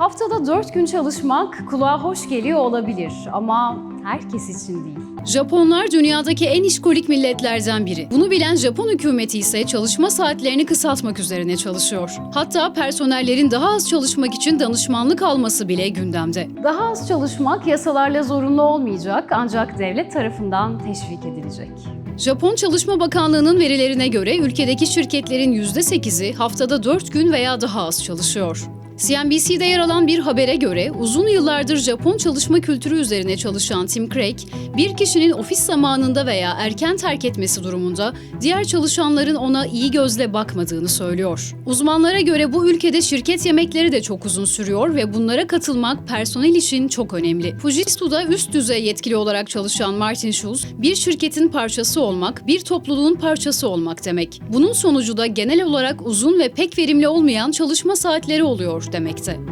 Haftada 4 gün çalışmak kulağa hoş geliyor olabilir ama herkes için değil. Japonlar dünyadaki en işkolik milletlerden biri. Bunu bilen Japon hükümeti ise çalışma saatlerini kısaltmak üzerine çalışıyor. Hatta personellerin daha az çalışmak için danışmanlık alması bile gündemde. Daha az çalışmak yasalarla zorunlu olmayacak ancak devlet tarafından teşvik edilecek. Japon Çalışma Bakanlığı'nın verilerine göre ülkedeki şirketlerin %8'i haftada 4 gün veya daha az çalışıyor. CNBC'de yer alan bir habere göre uzun yıllardır Japon çalışma kültürü üzerine çalışan Tim Craig, bir kişinin ofis zamanında veya erken terk etmesi durumunda diğer çalışanların ona iyi gözle bakmadığını söylüyor. Uzmanlara göre bu ülkede şirket yemekleri de çok uzun sürüyor ve bunlara katılmak personel için çok önemli. Fujitsu'da üst düzey yetkili olarak çalışan Martin Schulz, bir şirketin parçası olmak, bir topluluğun parçası olmak demek. Bunun sonucu da genel olarak uzun ve pek verimli olmayan çalışma saatleri oluyor demekte.